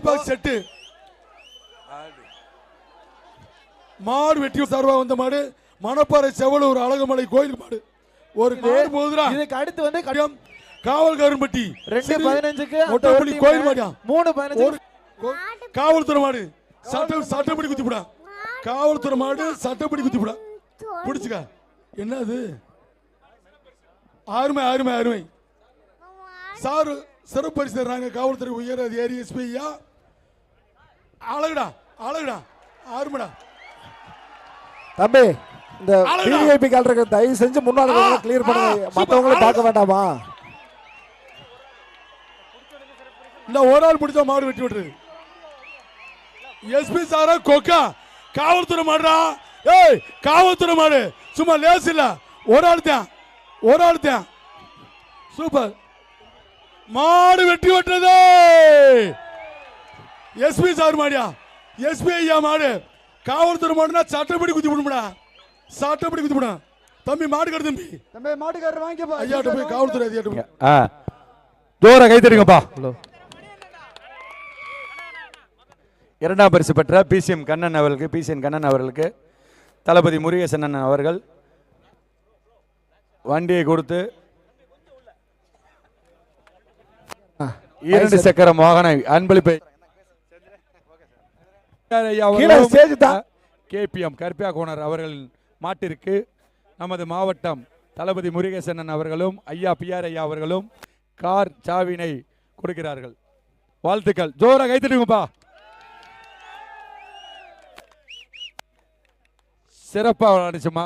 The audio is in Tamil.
Box set. மாடு வெட்டி சார்பா வந்த மாடு. மணப்பாறை செவலூர் அழகுமலை கோயில் மாடு. ஒரு மாடு போகுதுடா. இதுக்கு அடுத்து வந்து கட்- கடியம் காவல்காரன்பட்டி. ரெண்டு சரி, பதினஞ்சுக்கு ஒரு கோயில் மாடியா மூணு பதினஞ்சு காவல்துறை மாடு. சட்டம் சட்டப்படி குத்திப்புடா. காவல்துறை மாடு சட்டப்படி குத்திப்புடா. பிடிச்சுக்க. என்ன அது அருமை அருமை அருமை. சார் சிறப்பு பரிசு தர்றாங்க காவல்துறை உயர் அதிகாரி எஸ்பி ஐயா. அழகுடா அழகுடா அருமைடா தம்பி இந்த. பிவிஐபி கால்றதுக்கு தயவு செஞ்சு முன்னாடி ஆ, கிளியர் பண்ணுங்க. அழகு. பார்க்க வேண்டாமா? இந்த ஒரு ஆள் பிடிச்சா மாடு வெட்டி விட்டுரு. எஸ்பி சாரா கொக்கா காவல்துறை மாடுடா. ஏய் காவல்துறை மாடு. சும்மா லேஸ் இல்ல ஒரு ஆள் தான் ஒரு ஆள் தான் சூப்பர். மாடு வெட்டி விட்டுறது. எஸ்பி சார் மாடியா? எஸ்பி ஐயா மாடு. காவல்துறை மாடுனா சட்டப்படி குத்தி விடுமுடா சட்டப்படி குத்தி விடும் தம்பி மாடு கடு தம்பி. தம்பி மாட்டுக்காரர் வாங்கிக்கப்பா ஐயாட்ட போய் காவல்துறை ஆ. ஜோரா கை தட்டுங்கப்பா. இரண்டாம் பரிசு பெற்ற பிசிஎம் கண்ணன் அவர்களுக்கு பிசிஎன் கண்ணன் அவர்களுக்கு தளபதி முருகேசன் அவர்கள் வண்டியை கொடுத்து இரண்டு சக்கர வாகன அன்பளிப்பை. கேபிஎம் கருப்பியா கோணர் அவர்களின் மாட்டிற்கு நமது மாவட்டம் தளபதி முருகேசன் அவர்களும் ஐயா பிஆர் ஐயா அவர்களும் கார் சாவினை கொடுக்கிறார்கள். வாழ்த்துக்கள். ஜோரா கைத்தட்டுங்கப்பா சிறப்பாக நடிச்சுமா